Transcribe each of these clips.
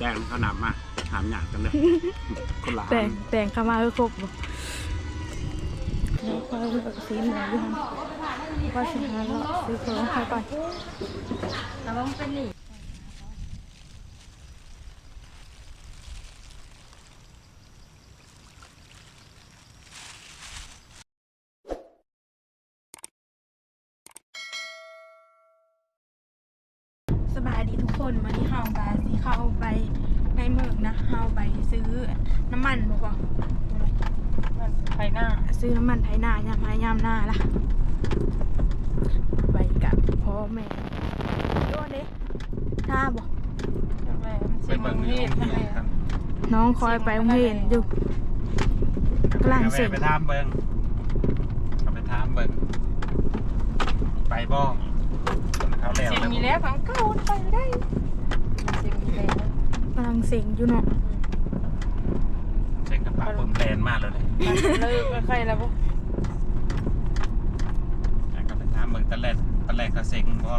แดงเขานำมาถามหยาดกันเลยคนละแต่งแต่งเข้ามาคือครบบ่แล้วก็เลือกสีไหนอยู่หั่นว่าสิหาเลาะซื้อของให้ก่อนแต่ว่ามันเป็นหนี สบายดีทุกคนวันนี้เฮาบาสิเข้าไปในเมืองนะเฮาไปซื้อน้ำมันบ่บ่มันไฟหน้า ซื้อน้ำมันไถนายามหายามหน้าล่ะ ไปกับพ่อแม่โดนเด้หน้าบ่จังเลยมันไปเสียงมัเบิ่นงเฮ็ดนี่ทำไมครับน้องคอยไปโรงเรียนอยู่กำลังเสร็จไปทามเบิ่งเอาไปทามเบิ่งไปบ่เขาแล้วเสียงมีแล้วของเก่าไปไม่ได้เสียงมีแล้ว กำลังเสียงอยู่เนาะเช็คกับปากเบิ่มแปลนมากเลยเลิกแล้วใครแล้วปุ๊บแล้วก็ไปทามเบิ่งตะแรกตะแรกก็เซ็งบ่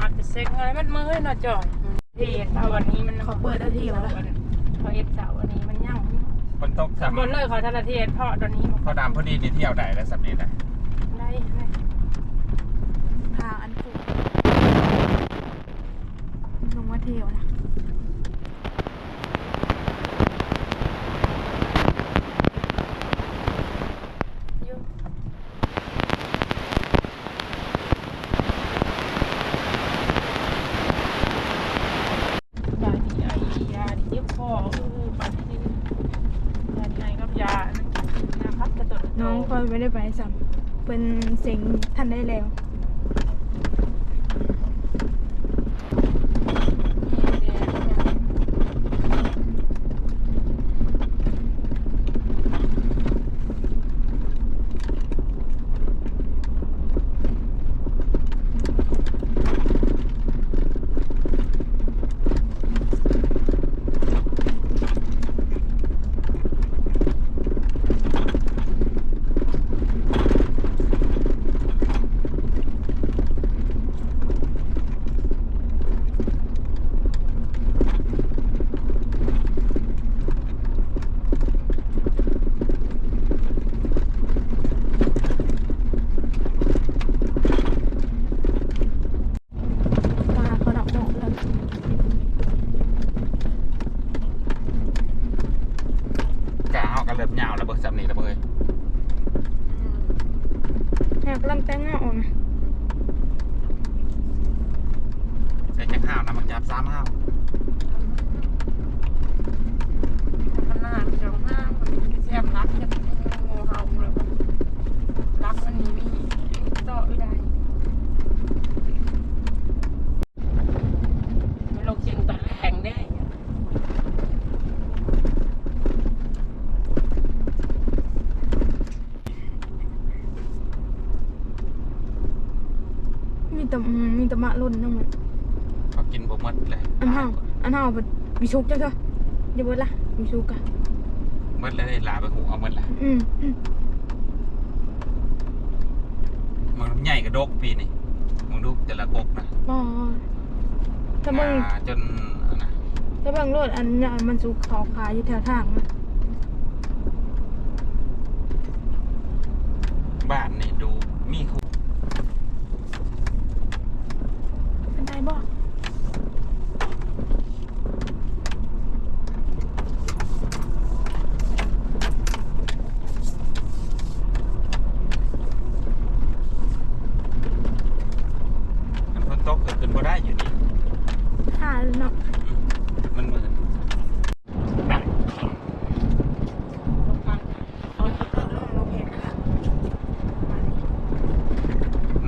อาจจะเซ็งอะไรมันมือให้หน่อยจ่องเฮ็ดเอาวันนี้มันเขาเปิดอาทิตย์แล้วเขาเฮ็ดเสาร์วันนี้มันยั่งฝนตกสามซ้ำบูรณ์เลยเขาทะเลเทศเพราะตอนนี้เขาดำพอดีนี่เที่ยวได้แล้วสัปดาห์ได้ได้ได้ ทางอันผูกลงมา เที่ยวนะยุ่งยาดีไอยาดีเย็บคอคือปันที่ยาดีไอกับยาน้ำพัดกระตุกน้องคอยไม่ได้ไปซ้ำเป็นเสียงทันได้แล้ว เฮาเป็นวิชุกจ้ะเถอะอย่าเบิดละวิชุกอะหมดเลยหลายไปหูเอาหมดละอืมอืมมันใหญ่กระดกปีนี่มึงดูแต่ละกกนะอ๋อถ้าเบิ่งอ่าจนอันนะถ้าเบิ่งรถอันเนี้ยมันสุกเขาขายอยู่แถวทางนะ บ้านนี่ดูมีคู่ เป็นไงบ่ มันพ้นตกก็ขึ้นบ่ได้อยู่นี่ หาเนาะ มันเหมือน เอาคิดว่าลงลงเห็นค่ะ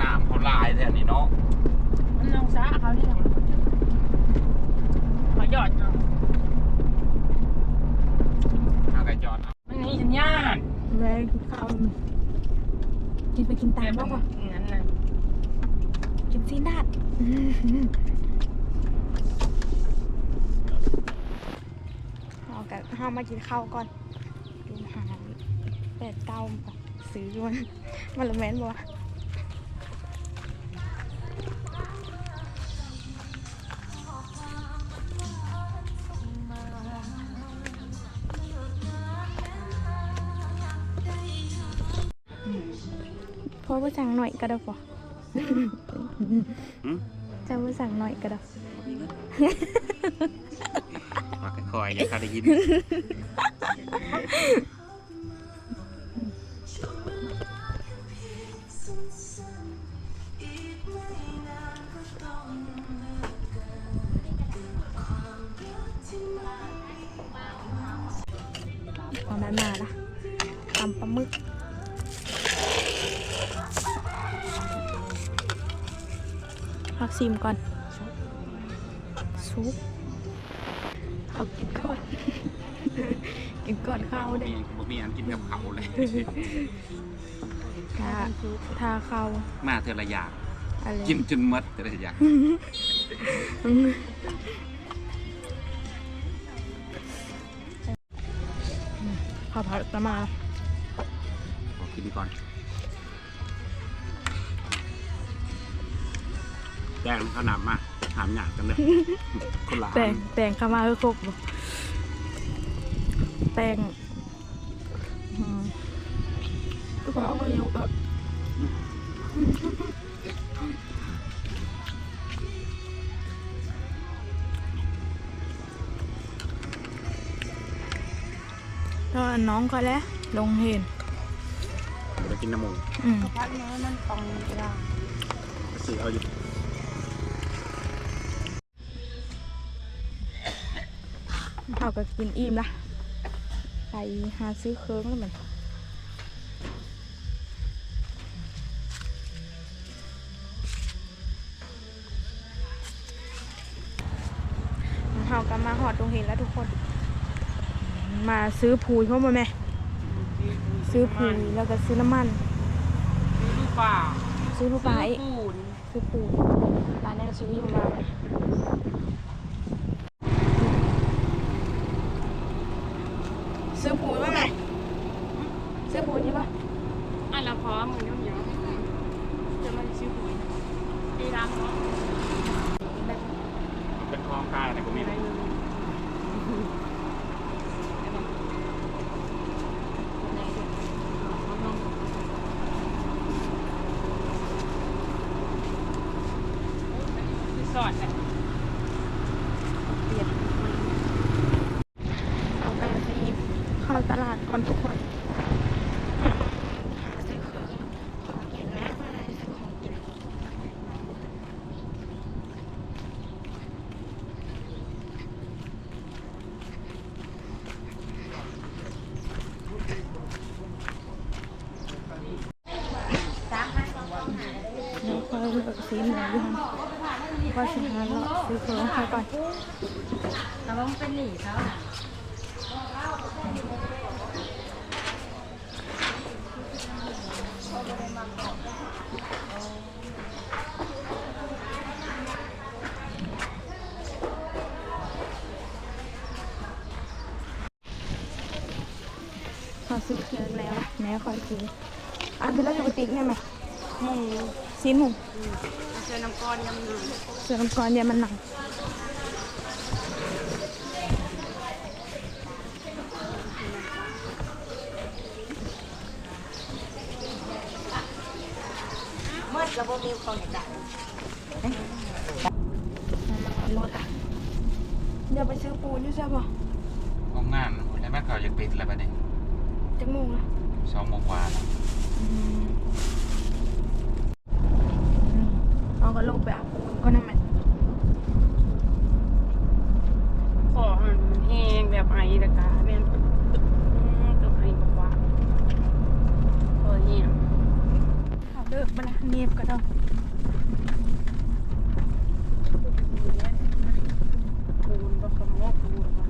น้ำเขาลายแถวนี้เนาะ มันลงซะเขานี่หรอขอหยอดเอา เอากระจอดเอา มันนี่ฉันยาก แม่กินข้าวกินไปกินตามบ้างวะงั้นนะกินซีนาดเอากันห้ามากินข้าวก่อนกินอาหารแปดเก้าซื้อมันมันละแม่นบ่ อว่าสั่งหน่อยก็ได้ปะหืมจะว่าสั่งหน่อยก็ได้มาค่อยๆอย่าเขาได้ยินพอมันมาละตำปลาหมึก พักซิมก่อนซุปเอากินก่อน กินก่อนข้าวเด้มีบ่มีอันกินกับเขาเลยทาทาข้าวมาเทอละอย่างอะไรกินจนหมดแต่ละอย่างข้าวผัดจะมาขอกินก่อน แดงข้าวหนามมาหามหยาดกันเลยคนละอันแต่งแต่งเข้ามาคือครบบ่แต่งอืมก็บอกว่าอยู่กับก็น้องก็แล้ว ลงเห็นไปกินน้ำมูอืม พักนี้มันตองกระด้างไปซื้อเอาอยู่ เขาก็กินอิ่มละไปหาซื้อเคิร์งแล้วมันเขาก็มาหอดตรงเห็นแล้วทุกคน มาซื้อผูยเข้ามาไหมซื้อผูยแล้วก็ซื้อน้ำมัน ซื้อลูกป่าซื้อลูกไม้ซื้อปูนซื้อปูนร้านนี้ก็ซื้ออยู่มาไหมซื้อผูยมาไหมซื้อผูยใช่ปะ อันละพร้อมมือเยอะๆจะมาซื้อปูนดีร้านเนาะ เป็นคลองกายนะกูมี อะไรเลย สอดอะเลยนเอาไปที่เข้าตลาดก่อนทุกคนซื้อของของกินแม่ซื้อของกินแล้วก็เลือกสีหมู อยู่ค่ะก็สิหาเลาะซื้อของให้ก่อนแต่ว่ามันเป็นหนีเขาขอซื้อเคียงแล้ว แม่ขอซื้ออะคือเราอยู่กับติ๊กเนี่ยไหมหมู ซีนหมูเสื้อน้ำก้อนยำหนึ่งเสือน้ำกรอยามันหนังรถอะเดี๋ยวไปซื้อปูนอยู่ใช่ปะโรงงานแล้วแม่เขาอยากปิดแล้วปะเนี่ยจังโมงละสองโมงกว่าแล้ว เอาก็ ลงไปอาบปูนก็นั่นแหละ ขอให้มันแห้งแบบไอ้ตะกาเป็นตัวไอ้บอกว่าขอแห้ง เอาเลิกไปละเนียบก็ได้ ปูนก็ขโมยปูนมา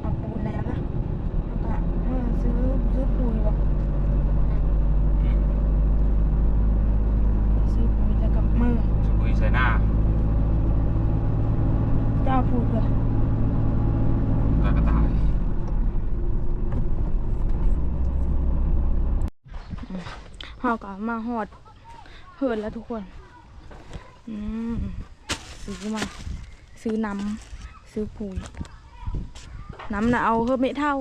เอาปูนแล้วนะแล้วก็เออซื้อซื้อปูนบอกซื้อปูนแล้วกับมือ สุกุยใส่หน้า เจ้าปูนเหรอ แล้วก็ตาย เฮาก็มาหอดเหินแล้วทุกคนอืมซื้อมา ซื้อน้ำซื้อปุ๋ยน้ำน่ะเอาเฮอไม่เท่า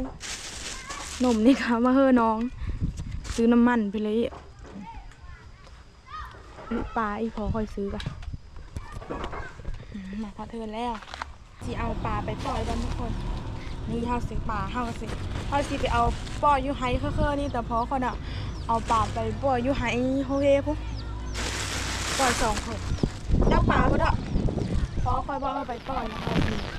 นมนี่ค่ะมาเฮอน้อง ซื้อน้ำมันไปเลยปลาอีพอค่อยซื้อกันมาพอเทินแล้วที่เอาปลาไปปล่อยบ้านทุกคน นี่เฮาซื้อปลาเฮาสิเฮาสิไปเอาปล่อยอยู่ไฮเคอๆนี่แต่พอคนอะ เอาปลาไปปล่อยอยู่ไฮโฮเฮพุปล่อยสองคนจับปลาก็ได้ขอคอยบอกเอาไปปล่อยนะคะที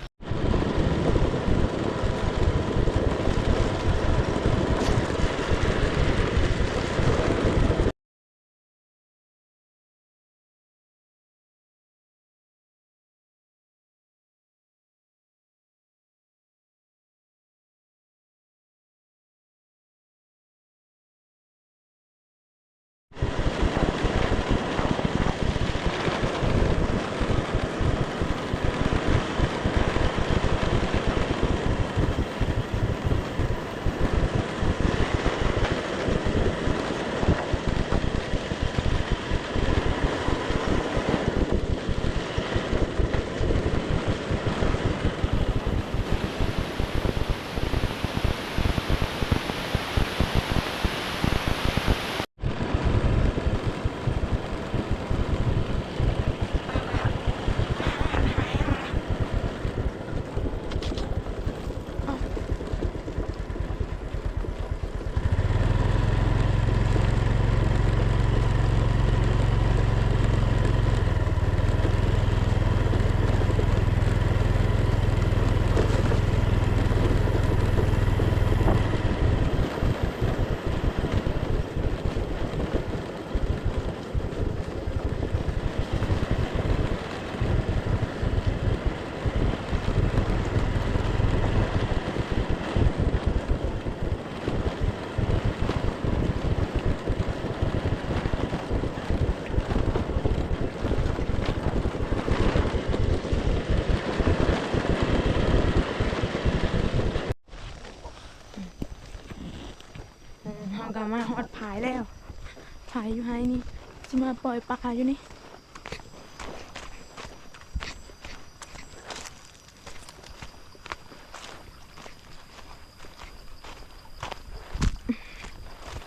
าอยู่ให้นี่จะมาปล่อยปลาอยู่นี่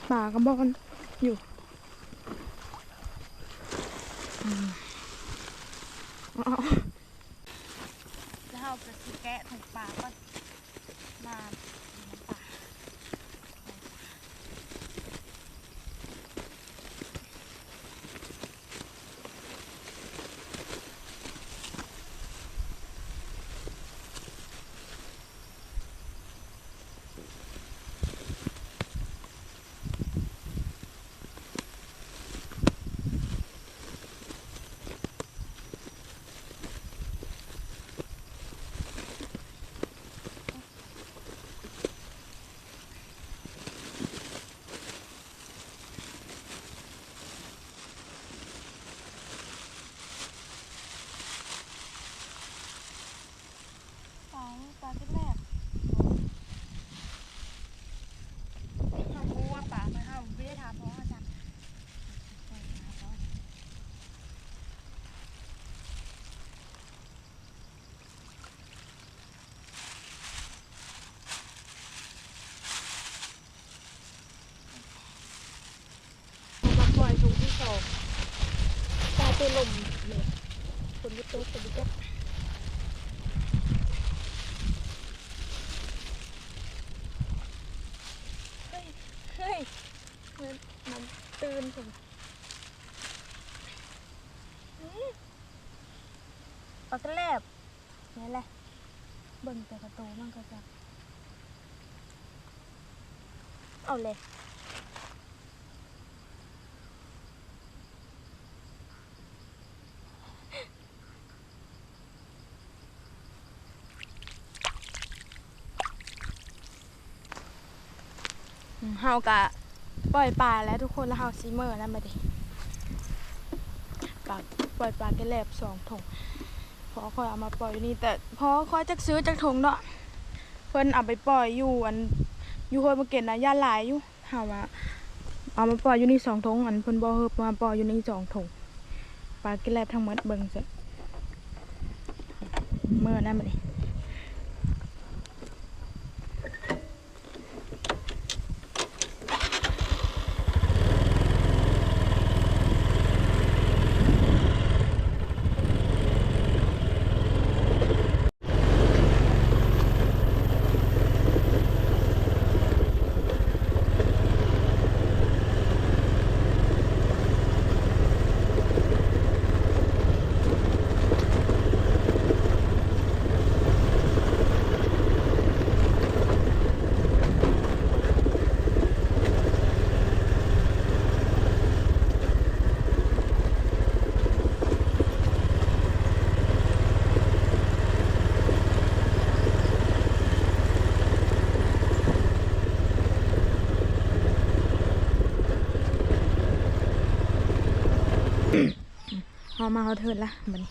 ปลากระบอกอยู่อืมเอาแล้วเฮาก็สิแกะถุงปลาก่อนมาน้ำปลา ปลาปลาที่แรกเขารู้ว่าปลาไม่เข้าไม่ได้ถามเพราะอาจารย์มาปล่อยถุงที่สองปลาตัวลมเลยคนยุบตัวคนยุบ เฮ้ย เฮ้ย มันมันตื่นผมปลากระแลบนี่แหละเบิ่งแต่กระโตมันก็จะเอาเลยเฮากะ ปล่อยปลาแล้วทุกคนแล้วเฮาซีเมอร์แล้วมาดิปลาปล่อยปลาแกแลบสองถุงพอค่อยเอามาปล่อยอยู่นี่แต่พอค่อยจักซื้อจากถุงเนาะเพิ่นเอาไปปล่อยอยู่อันอยู่ห้วยมะเก็ดนะย่าหลายอยู่เฮามาเอามาปล่อยอยู่นี่สองถงอันเพิ่นบ่เฮิบมาปล่อยอยู่นี่สองถงปลากินแลบทั้งหมดเบิ่งซะเมื่อนั้นบัดนี้ เฮามาเอาเถินละมัน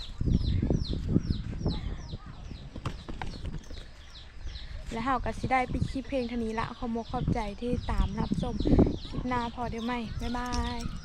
แล้วเฮาก็สิได้ไปคลิปเพลงทนี้ละขอมกขอบใจที่ตามรับชมคลิปหน้าพอเดี๋ยวไหมบ๊ายบาย